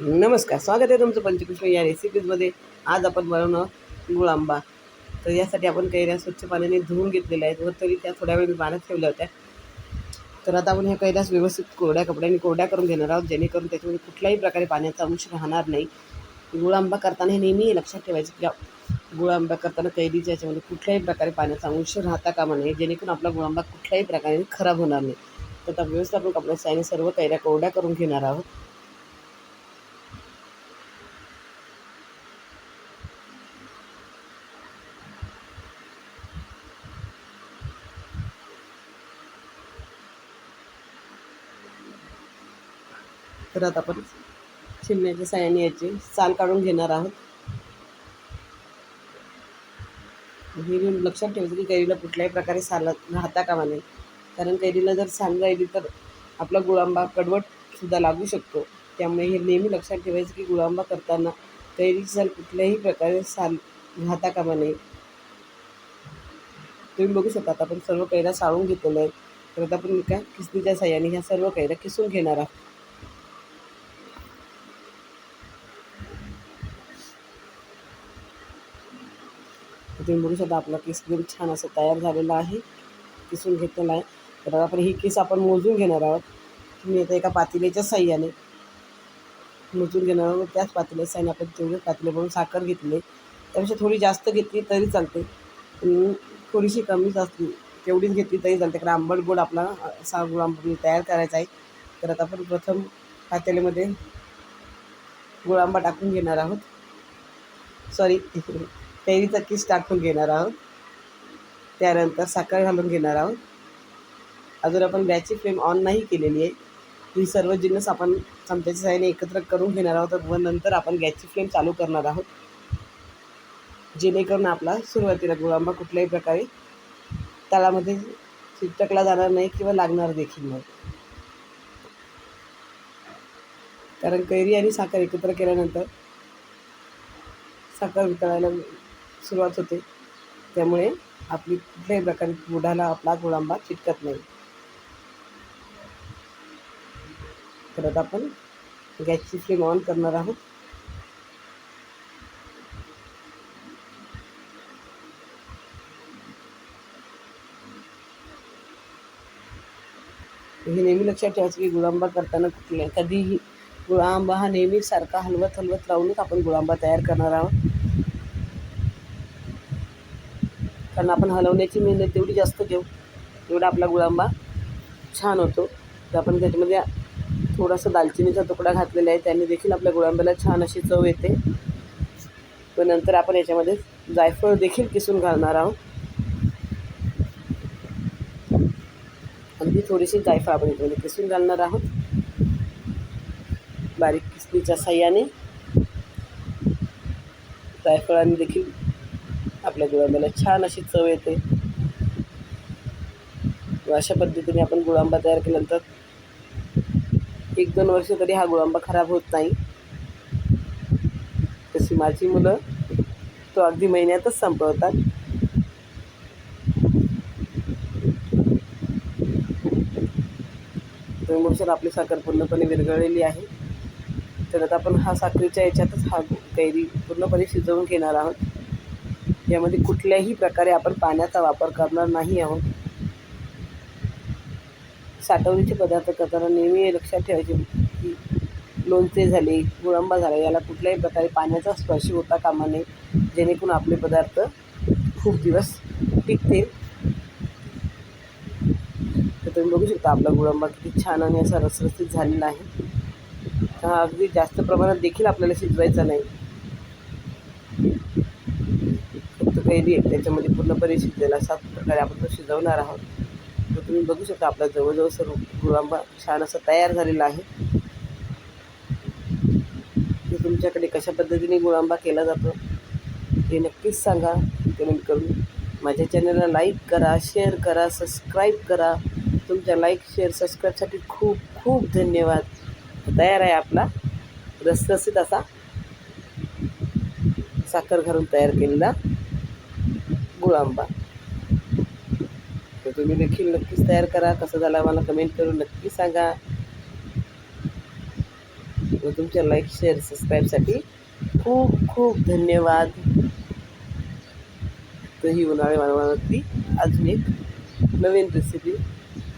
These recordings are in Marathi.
नमस्कार स्वागत आहे तुमचं पंचकृष्ण या रेसिपीजमध्ये आज आपण बनवणं गुळ आंबा तर यासाठी आपण कैऱ्या स्वच्छ पाण्याने धुवून घेतलेल्या आहेत व तरी त्या थोड्या वेळ मी पाण्यात ठेवल्या होत्या. तर आता आपण ह्या कैऱ्यास व्यवस्थित कोरड्या कपड्यांनी कोरड्या करून घेणार आहोत. जेणेकरून त्याच्यामध्ये कुठल्याही प्रकारे पाण्याचा अंश राहणार नाही. गुळ आंबा करताना हे नेहमी लक्षात ठेवायचं की आप- गुळ आंबा करताना कैरीच्या याच्यामध्ये कुठल्याही प्रकारे पाण्याचा अंश राहता कामा नये. जेणेकरून आपला गुळ आंबा कुठल्याही प्रकारे खराब होणार नाही. तर आता व्यवस्थित आपण कपड्याच्या सर्व कैऱ्या कोरड्या करून घेणार आहोत. तर आता आपण चिमण्याच्या साह्याने याची साल काढून घेणार आहोत. हे लक्षात ठेवायचं की कैरीला कुठल्याही प्रकारे साल राहता कामा नये. कारण कैरीला जर साल राहिली तर आपला गुळांबा कडवटसुद्धा लागू शकतो. त्यामुळे हे नेहमी लक्षात ठेवायचं की गुळांबा करताना कैरीची साल कुठल्याही प्रकारे साल राहता कामा नये. तुम्ही बघू शकता आता आपण सर्व कैऱ्या साळून घेतलेल्या आहेत. तर आता आपण काय किसणीच्या साह्याने ह्या सर्व कैऱ्या किसून घेणार आहोत. तुम्ही बघू आपला केस एकदम छान असं तयार झालेला आहे. किसून घेतलेला आहे. तर आपण ही केस आपण मोजून घेणार आहोत. तुम्ही आता एका पातेल्याच्या साह्याने मोजून घेणार आहोत. त्याच पातेल्याच्या साह्याने आपण तेवढे पातेले भरून साखर घेतली त्यापेक्षा थोडी जास्त घेतली तरी चालते. थोडीशी कमीच असली तेवढीच घेतली तरी चालते. कारण आंबट गोड आपला सा गुळ आंबट तयार करायचा आहे. तर आता आपण प्रथम पातेल्यामध्ये गुळ आंबा टाकून घेणार आहोत. सॉरी कैरीचा किस टाकून घेणार आहोत. त्यानंतर साखर घालून घेणार आहोत. अजून आपण गॅसची फ्लेम ऑन नाही केलेली आहे. ही सर्व जिन्नस आपण चमच्याच्या साहाय्याने एकत्र करून घेणार आहोत व नंतर आपण गॅसची फ्लेम चालू करणार आहोत. जेणेकरून आपला सुरुवातीला गुळांबा कुठल्याही प्रकारे तळामध्ये चिटकला जाणार नाही किंवा लागणार देखील नाही. कारण कैरी आणि साखर एकत्र केल्यानंतर साखर वितळायला सुरुवात होते. त्यामुळे आपली कुठल्याही प्रकारे बुडाला आपला गुळांबा चिटकत नाही. परत आपण गॅसची फ्लेम ऑन करणार आहोत. हे नेहमी लक्षात ठेवायचं की गुळांबा करताना कुठल्या कधीही गुळांबा हा नेहमी सारखा हलवत हलवत राहूनच आपण गुळांबा तयार करणार आहोत. कारण आपण हलवण्याची मेहनत तेवढी जास्त घेऊ. तेवढा आपला गुळांबा छान होतो. तर आपण त्याच्यामध्ये थोडासा दालचिनीचा तुकडा घातलेला आहे. त्याने देखील आपल्या गुळांब्याला छान अशी चव येते. व नंतर आपण याच्यामध्ये जायफळ देखील किसून घालणार आहोत. अगदी थोडीशी जायफळ आपण याच्यामध्ये किसून घालणार आहोत. बारीक किसणीच्या साह्याने जायफळाने देखील आपल्या गुळांब्याला छान अशी चव येते. अशा पद्धतीने आपण गुळांबा तयार केल्यानंतर एक दोन वर्ष तरी हा गुळांबा खराब होत नाही. तशी माझी मुलं तो अगदी महिन्यातच संपवतात. सर आपली साखर पूर्णपणे विरघळलेली आहे. तर आता आपण हा साखरेच्या याच्यातच हा कैरी पूर्णपणे शिजवून घेणार आहोत. यामध्ये कुठल्याही प्रकारे आपण पाण्याचा वापर करणार नाही आहोत. साठवणीचे पदार्थ करताना नेहमी लक्षात ठेवायचे की लोणचे झाले गुळंबा झाला याला कुठल्याही प्रकारे पाण्याचा स्पर्श होता कामा नये. जेणेकरून आपले पदार्थ खूप दिवस टिकतील. तर तुम्ही बघू शकता आपला गुळंबा किती छान आणि असा रसरसीत झालेला आहे. हा अगदी जास्त प्रमाणात देखील आपल्याला शिजवायचा नाही. फक्त आहे त्याच्यामध्ये पूर्णपणे शिजलेला असा प्रकारे आपण तो शिजवणार आहोत. तर तुम्ही बघू शकता आपला जवळजवळ सर्व गुळांबा छान असा तयार झालेला आहे. तुमच्याकडे कशा पद्धतीने गुळांबा केला जातो हे नक्कीच सांगा. कमेंट करून माझ्या चॅनलला लाईक करा शेअर करा सबस्क्राईब करा. तुमच्या लाईक शेअर सबस्क्राईबसाठी खूप खूप धन्यवाद. तयार आहे आपला. रसरसीत असा साखर घालून तयार केलेला. गुळांबा. तर तुम्ही देखील नक्कीच तयार करा. कसं झाला मला कमेंट करून नक्की सांगा. व तुमच्या लाईक शेअर सबस्क्राईबसाठी खूप खूप धन्यवाद. तर ही उन्हाळी मानवावरती अजून एक नवीन रेसिपी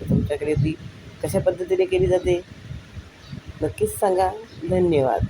तुमच्याकडे ती कशा पद्धतीने केली जाते नक्कीच सांगा. धन्यवाद.